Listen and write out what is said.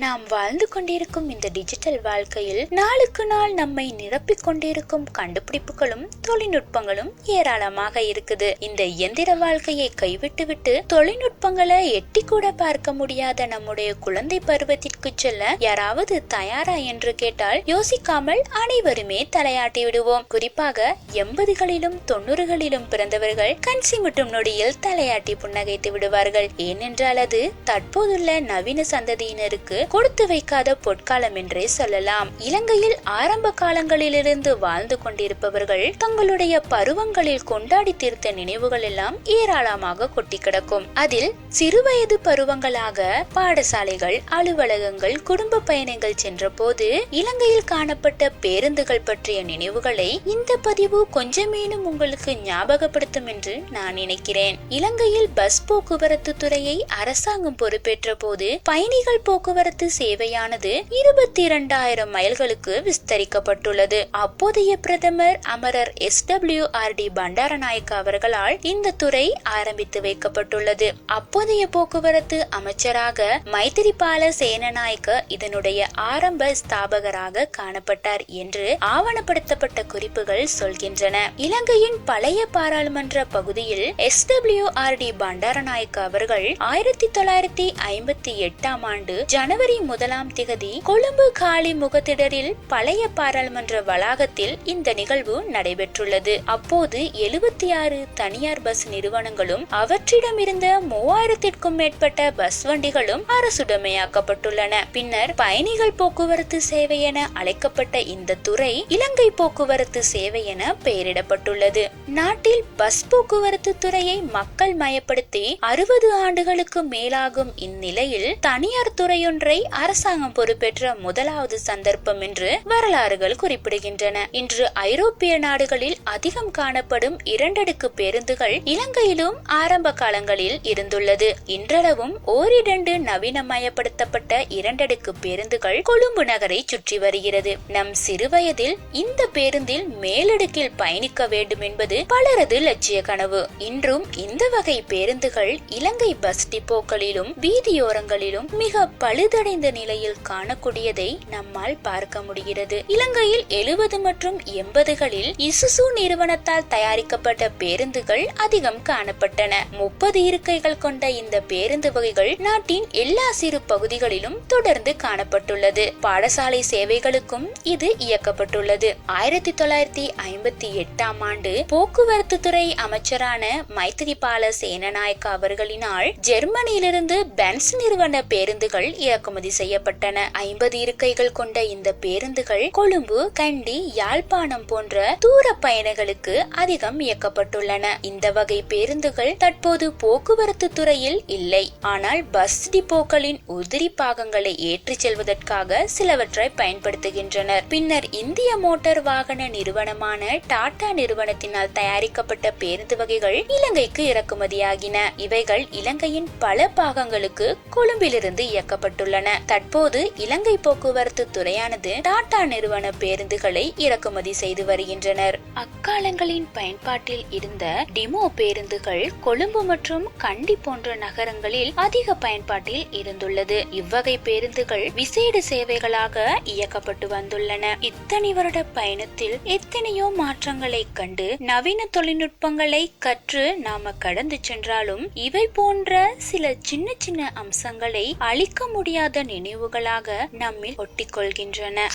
நாம் வாழ்ந்து கொண்டிருக்கும் இந்த டிஜிட்டல் வாழ்க்கையில் நாளுக்கு நாள் நம்மை நிரப்பிக் கொண்டிருக்கும் கண்டுபிடிப்புகளும் தொழில்நுட்பங்களும் ஏராளமாக இருக்குது. இந்த இயந்திர வாழ்க்கையை கைவிட்டுவிட்டு தொழில்நுட்பங்களை எட்டி கூட பார்க்க முடியாத நம்முடைய குழந்தை பருவத்திற்கு செல்ல யாராவது தயாரா என்று கேட்டால் யோசிக்காமல் அனைவருமே தலையாட்டி விடுவோம். குறிப்பாக எண்பதுகளிலும் தொண்ணூறுகளிலும் பிறந்தவர்கள் கன்சி சிமிட்டும் நொடியில் தலையாட்டி புன்னகைத்து விடுவார்கள். ஏனென்றால் அது தற்போதுள்ள நவீன சந்ததியினருக்கு கொடுத்து வைக்காத பொற்காலம் என்றே சொல்லலாம். இலங்கையில் ஆரம்ப காலங்களிலிருந்து வாழ்ந்து கொண்டிருப்பவர்கள் தங்களுடைய பருவங்களில் கொண்டாடி தீர்த்த நினைவுகள் எல்லாம் ஏராளமாக கொட்டி கிடக்கும் அதில் சிறுவயது பருவங்களாக பாடசாலைகள் அலுவலகங்கள் குடும்ப பயணங்கள் சென்ற போது இலங்கையில் காணப்பட்ட பேருந்துகள் பற்றிய நினைவுகளை இந்த பதிவு கொஞ்சமேனும் உங்களுக்கு ஞாபகப்படுத்தும் என்று நான் நினைக்கிறேன். இலங்கையில் பஸ் போக்குவரத்து துறையை அரசாங்கம் பொறுப்பேற்ற போது பயணிகள் போக்குவரத்து சேவையானது இருபத்தி இரண்டாயிரம் மைல்களுக்கு விஸ்தரிக்கப்பட்டுள்ளது. அப்போதைய பிரதமர் அமரர் S W R D Bandaranaike அவர்களால் இந்த துறை ஆரம்பித்து வைக்கப்பட்டுள்ளது. அப்போதைய போக்குவரத்து அமைச்சராக மைத்திரிபால சேனநாயக்க இதனுடைய ஆரம்ப ஸ்தாபகராக காணப்பட்டார் என்று ஆவணப்படுத்தப்பட்ட குறிப்புகள் சொல்கின்றன. இலங்கையின் பழைய பாராளுமன்ற பகுதியில் S W R D Bandaranaike அவர்கள் ஆயிரத்தி தொள்ளாயிரத்தி ஐம்பத்தி எட்டாம் ஆண்டு ஜனவரி முதலாம் திகதி கொழும்பு காளி முகத்திடரில் பழைய பாராளுமன்ற வளாகத்தில் இந்த நிகழ்வு நடைபெற்றுள்ளது. அப்போது எழுபத்தி ஆறு தனியார் பஸ் நிறுவனங்களும் அவற்றிடமிருந்த மூவாயிரத்திற்கும் மேற்பட்ட பஸ் வண்டிகளும் அரசுடைமையாக்கப்பட்டுள்ளன. பின்னர் பயணிகள் போக்குவரத்து சேவை என அழைக்கப்பட்ட இந்த துறை இலங்கை போக்குவரத்து சேவை என பெயரிடப்பட்டுள்ளது. நாட்டில் பஸ் போக்குவரத்து துறையை மக்கள் மயப்படுத்தி அறுபது ஆண்டுகளுக்கு மேலாகும் இந்நிலையில் தனியார் துறையொன்றை அரசாங்கம் பொறுப்பேற்ற முதலாவது சந்தர்ப்பம் என்று வரலாறுகள் குறிப்பிடுகின்றன. இன்று ஐரோப்பிய நாடுகளில் அதிகம் காணப்படும் இரண்டடுக்கு பேருந்துகள் இலங்கையிலும் ஆரம்ப காலங்களில் இருந்துள்ளது. இன்றளவும் ஓரிரண்டு நவீனமயப்படுத்தப்பட்ட இரண்டடுக்கு பேருந்துகள் கொழும்பு நகரை சுற்றி வருகிறது. நம் சிறுவயதில் இந்த பேருந்தில் மேலடுக்கில் பயணிக்க வேண்டும் என்பது பலரது லட்சிய கனவு. இன்றும் இந்த வகை பேருந்துகள் இலங்கை பஸ் டிப்போக்களிலும் வீதியோரங்களிலும் மிக சீரடைந்த நிலையில் காணக்கூடியதை நம்மால் பார்க்க முடிகிறது. இலங்கையில் எழுபது மற்றும் எண்பதுகளில் இசுசு நிறுவனத்தால் தயாரிக்கப்பட்ட பேருந்துகள் அதிகம் காணப்பட்டன. முப்பது இருக்கைகள் கொண்ட இந்த பேருந்து வகைகள் நாட்டின் எல்லா சிறு பகுதிகளிலும் தொடர்ந்து காணப்பட்டுள்ளது. பாடசாலை சேவைகளுக்கும் இது இயக்கப்பட்டுள்ளது. ஆயிரத்தி தொள்ளாயிரத்தி ஐம்பத்தி எட்டாம் ஆண்டு போக்குவரத்து துறை அமைச்சரான மைத்திரிபால சேனநாயக்க அவர்களினால் ஜெர்மனியிலிருந்து பென்ஸ் நிறுவன பேருந்துகள் இறக்குமதி செய்யப்பட்டன. ஐம்பது இருக்கைகள் கொண்ட இந்த பேருந்துகள் கொழும்பு கண்டி யாழ்ப்பாணம் போன்ற தூர பயணங்களுக்கு அதிகம் இயக்கப்பட்டுள்ளன. இந்த வகை பேருந்துகள் தற்போது போக்குவரத்து துறையில் இல்லை. ஆனால் பஸ் டிப்போக்களின் உதிரி பாகங்களை ஏற்றிச் செல்வதற்காக சிலவற்றை பயன்படுத்துகின்றனர். பின்னர் இந்திய மோட்டார் வாகன நிறுவனமான டாடா நிறுவனத்தினால் தயாரிக்கப்பட்ட பேருந்து வகைகள் இலங்கைக்கு இறக்குமதியாகின. இவைகள் இலங்கையின் பல பாகங்களுக்கு கொழும்பிலிருந்து இயக்கப்பட்டுள்ளன. தற்போது இலங்கை போக்குவரத்து துறையானது டாடா நிறுவன பேருந்துகளை இறக்குமதி செய்து வருகின்றனர். அக்காலங்களின் பயன்பாட்டில் இருந்த டிமோ பேருந்துகள் கொழும்பு மற்றும் கண்டி போன்ற நகரங்களில் அதிக பயன்பாட்டில் இருந்துள்ளது. இவ்வகை பேருந்துகள் விசேட சேவைகளாக இயக்கப்பட்டு வந்துள்ளன. இத்தனை வருட பயணத்தில் எத்தனையோ மாற்றங்களை கண்டு நவீன தொழில்நுட்பங்களை கற்று நாம கடந்து சென்றாலும் இவை போன்ற சில சின்ன சின்ன அம்சங்களை அழிக்க முடியாத நினைவுகளாக நம்மில் ஒட்டிக்கொள்கின்றன.